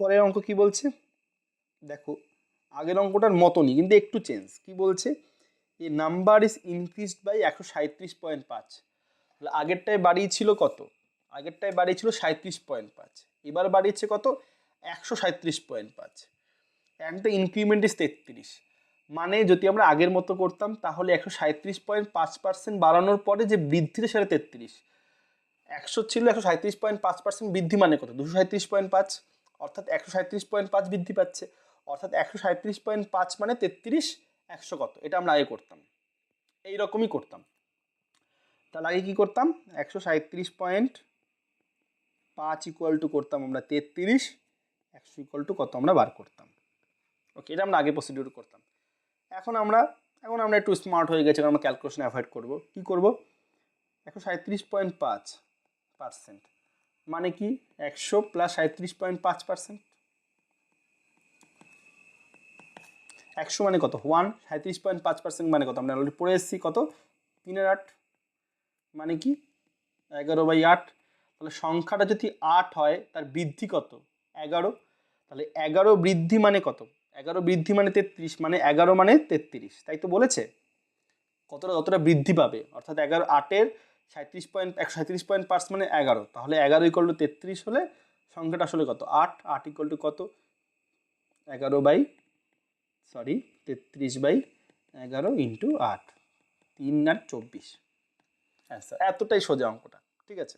পরের অঙ্ক কি বলছে? দেখো, আগের অঙ্কটার মতনই, কিন্তু একটু চেঞ্জ কি বলছে? A number is increased by একশো সাঁত্রিশ পয়েন্ট পাঁচ। তাহলে আগেরটায় বাড়িয়েছিল কত? আগেরটায় বাড়িয়েছিল সাঁত্রিশ পয়েন্ট পাঁচ। এবার বাড়িয়েছে কত? একশো সাঁত্রিশ পয়েন্ট পাঁচ। একটা ইনক্রিমেন্ট ইস তেত্রিশ। মানে যদি আমরা আগের মতো করতাম, তাহলে একশো সাঁত্রিশ পয়েন্ট পাঁচ পার্সেন্ট বাড়ানোর পরে যে বৃদ্ধিটা সেটা তেত্রিশ। একশো ছিল একশো সাঁত্রিশ পয়েন্ট পাঁচ পার্সেন্ট বৃদ্ধি মানে কত? দুশো সাঁত্রিশ পয়েন্ট পাঁচ। অর্থাৎ একশো সাঁত্রিশ পয়েন্ট পাঁচ বৃদ্ধি পাচ্ছে। অর্থাৎ একশো সাঁত্রিশ পয়েন্ট পাঁচ মানে তেত্রিশ, একশো কত? এটা আমরা আগে করতাম। এই রকমই করতাম। তাহলে আগে কী করতাম? একশো সাঁত্রিশ পয়েন্ট পাঁচ ইকুয়াল টু করতাম আমরা তেত্রিশ, একশো ইকুয়াল টু কত আমরা বার করতাম। ওকে এটা আমরা আগে প্রসিডিউর করতাম। এখন আমরা এখন আমরা একটু স্মার্ট হয়ে গেছি আমরা ক্যালকুলেশন অ্যাভয়েড করব। কী করব? একশো সাঁত্রিশ পয়েন্ট পাঁচ পার্সেন্ট মানে কি? একশো প্লাস সাঁত্রিশ পয়েন্ট পাঁচ পার্সেন্ট একশো মানে কত? ওয়ান সাঁত্রিশ পয়েন্ট পাঁচ পার্সেন্ট মানে কত? আমরা অলরেডি পড়ে এসেছি কত? তিনের আট। মানে কি? এগারো বাই আট। তাহলে সংখ্যাটা যদি আট হয়, তার বৃদ্ধি কত? এগারো। তাহলে এগারো বৃদ্ধি মানে কত? এগারো বৃদ্ধি মানে তেত্রিশ মানে এগারো মানে তেত্রিশ। তাই তো বলেছে? কতটা কতটা বৃদ্ধি পাবে? অর্থাৎ এগারো আটের সাঁত্রিশ পয়েন্ট একশো সাঁত্রিশ পয়েন্ট পার্স মানে এগারো। তাহলে এগারো ইকল টু তেত্রিশ হলে সংখ্যাটা আসলে কত? আট আট ইকল টু কত? এগারো বাই সরি তেত্রিশ বাই এগারো ইন্টু আট। তিন আট চব্বিশ। আচ্ছা এতটাই সোজা অঙ্কটা, ঠিক আছে?